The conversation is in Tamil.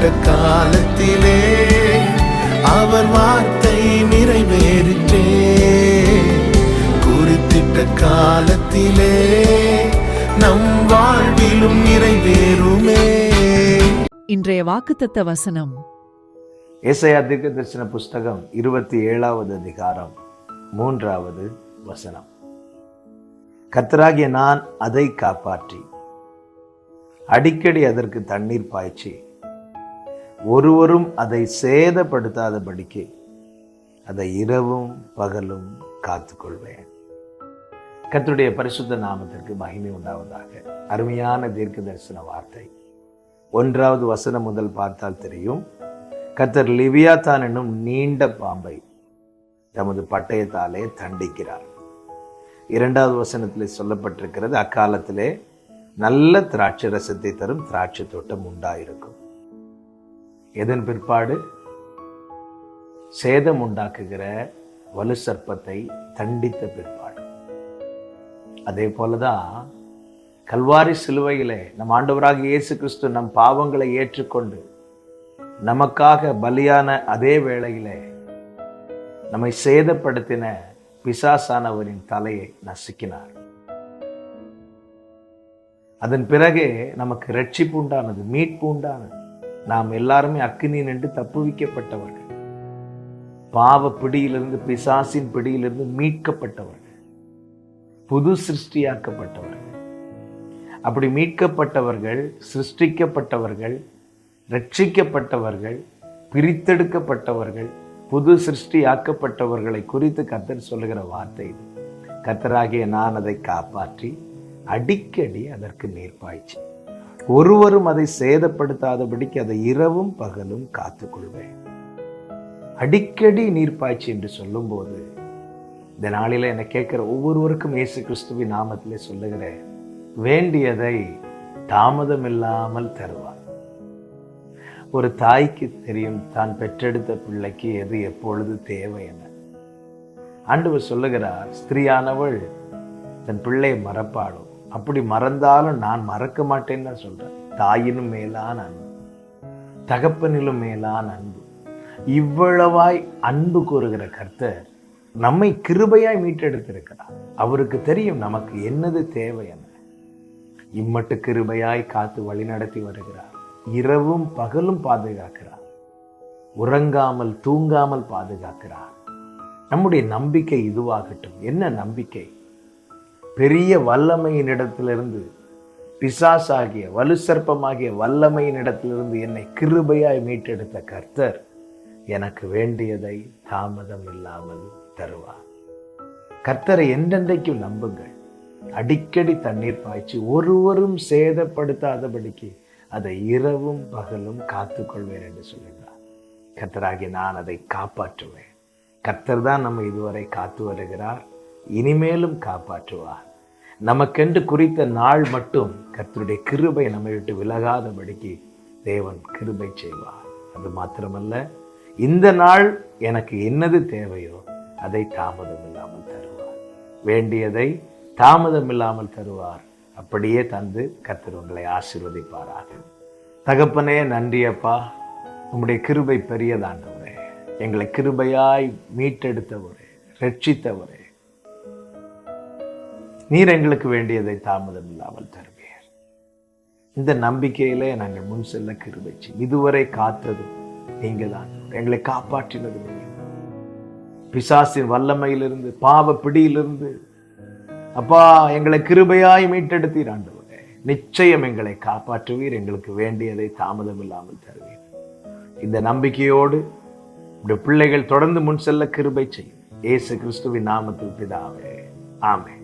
குறித்திட்ட காலத்திலே அவர் வார்த்தை நிறைவேறிற்றே. குறித்திட்ட காலத்திலே நம் வாழ்விலும் நிறைவேறுமே. இன்றைய வாக்குத்தத்த வசனம். ஏசாயா தீர்க்க தரிசன புஸ்தகம் இருபத்தி ஏழாவது அதிகாரம் மூன்றாவது வசனம். கர்த்தராகிய நான் அதை காப்பாற்றி. அடிக்கடி அதற்கு தண்ணீர் பாய்ச்சி ஒருவரும் அதை சேதப்படுத்தாதபடிக்கு அதை இரவும் பகலும் காத்துக்கொள்வேன். கத்துடைய பரிசுத்த நாமத்திற்கு மகிமை உண்டாவதாக. அருமையான தீர்க்க தரிசன வார்த்தை. ஒன்றாவது வசனம் முதல் பார்த்தால் தெரியும். கத்தர் லிவியாத்தான் என்னும் நீண்ட பாம்பை தமது பட்டயத்தாலே தண்டிக்கிறார். இரண்டாவது வசனத்தில் சொல்லப்பட்டிருக்கிறது அக்காலத்திலே நல்ல திராட்சை ரசத்தை தரும் திராட்சை தோட்டம் உண்டாயிருக்கும். எதன் பிற்பாடு? சேதம் உண்டாக்குகிற வலு சர்ப்பத்தை தண்டித்த பிற்பாடு. அதே போலதான் கல்வாரி சிலுவையிலே நம் ஆண்டவராக இயேசு கிறிஸ்து நம் பாவங்களை ஏற்றுக்கொண்டு நமக்காக பலியான அதே வேளையிலே நம்மை சேதப்படுத்தின பிசாசானவரின் தலையை நசுக்கினார். அதன் பிறகே நமக்கு ரட்சிப்பு உண்டானது மீட்பு உண்டானது. நாம் எல்லாருமே அக்னி நின்று தப்புவிக்கப்பட்டவர்கள். பாவ பிடியிலிருந்து பிசாசின் பிடியிலிருந்து மீட்கப்பட்டவர்கள். புது சிருஷ்டியாக்கப்பட்டவர்கள். அப்படி மீட்கப்பட்டவர்கள் சிருஷ்டிக்கப்பட்டவர்கள் ரட்சிக்கப்பட்டவர்கள் பிரித்தெடுக்கப்பட்டவர்கள் புது சிருஷ்டியாக்கப்பட்டவர்களை குறித்து கத்தர் சொல்லுகிற வார்த்தை இது. நான் அதை காப்பாற்றி அடிக்கடி அதற்கு நீர் பாய்ச்சி ஒருவரும் அதை சேதப்படுத்தாதபடிக்கு அதை இரவும் பகலும் காத்துக்கொள்வேன். அடிக்கடி நீர்ப்பாய்ச்சி என்று சொல்லும்போது இந்த நாளில என்னை கேட்கிற ஒவ்வொருவருக்கும் இயேசு கிறிஸ்துவின் நாமத்திலே சொல்லுகிறேன் வேண்டியதை தாமதம் இல்லாமல் தருவார். ஒரு தாய்க்கு தெரியும் தான் பெற்றெடுத்த பிள்ளைக்கு எது எப்பொழுது தேவை என. ஆண்டவர் சொல்லுகிறார் ஸ்திரீயானவள் தன் பிள்ளையை மறப்பாடும் அப்படி மறந்தாலும் நான் மறக்க மாட்டேன்னு தான் சொல்றேன். தாயினும் மேலான அன்பு தகப்பனிலும் மேலான அன்பு. இவ்வளவாய் அன்பு கூறுகிற கர்த்தர் நம்மை கிருபையாய் மீட்டெடுத்திருக்கிறார். அவருக்கு தெரியும் நமக்கு என்னது தேவை என்ன இம்மட்டு கிருபையாய் காத்து வழிநடத்தி வருகிறார். இரவும் பகலும் பாதுகாக்கிறார். உறங்காமல் தூங்காமல் பாதுகாக்கிறார். நம்முடைய நம்பிக்கை இதுவாகட்டும். என்ன நம்பிக்கை? பெரிய வல்லமையின் இடத்திலிருந்து பிசாசாகிய வலுசற்பமாகிய வல்லமையின் இடத்திலிருந்து என்னை கிருபையாய் மீட்டெடுத்த கர்த்தர் எனக்கு வேண்டியதை தாமதம் இல்லாமல் தருவார். கர்த்தரை என்றென்றைக்கும் நம்புங்கள். அடிக்கடி தண்ணீர் பாய்ச்சி ஒருவரும் சேதப்படுத்தாதபடிக்கு அதை இரவும் பகலும் காத்துக்கொள்வேன் என்று சொல்லுகிறார். கர்த்தராகி நான் அதை காப்பாற்றுவேன். கர்த்தர் தான் நம்ம இதுவரை காத்து வருகிறார். இனிமேலும் காப்பாற்றுவார். நமக்கென்று குறித்த நாள் மட்டும் கர்த்தருடைய கிருபை நம்மை விட்டு விலகாதபடிக்கு தேவன் கிருபை செய்வார். அது மாத்திரமல்ல இந்த நாள் எனக்கு என்னது தேவையோ அதை தாமதம் இல்லாமல் தருவார். வேண்டியதை தாமதம் இல்லாமல் தருவார். அப்படியே தந்து கர்த்தர் உங்களை ஆசீர்வதிப்பாராக. தகப்பனே நன்றி அப்பா. உம்முடைய கிருபை பெரியதாண்டவரே. எங்களை கிருபையாய் மீட்டெடுத்தவரே ரட்சித்தவரே. நீர் எங்களுக்கு வேண்டியதை தாமதம் இல்லாமல் தருவீர். இந்த நம்பிக்கையிலே நாங்கள் முன் செல்ல கிருபை இதுவரை காத்தது நீங்கள் தான் எங்களை காப்பாற்றினது பிசாசின் வல்லமையிலிருந்து பாவ பிடியிலிருந்து அப்பா எங்களை கிருபையாய் மீட்டெடுத்தீர் ஆண்டவரே. நிச்சயம் எங்களை காப்பாற்றுவீர் எங்களுக்கு வேண்டியதை தாமதம் இல்லாமல் தருவீர். இந்த நம்பிக்கையோடு இந்த பிள்ளைகள் தொடர்ந்து முன் செல்ல கிருபை செய்யும் ஏசு கிறிஸ்துவின் நாமத்தில் பிதாவே. ஆமே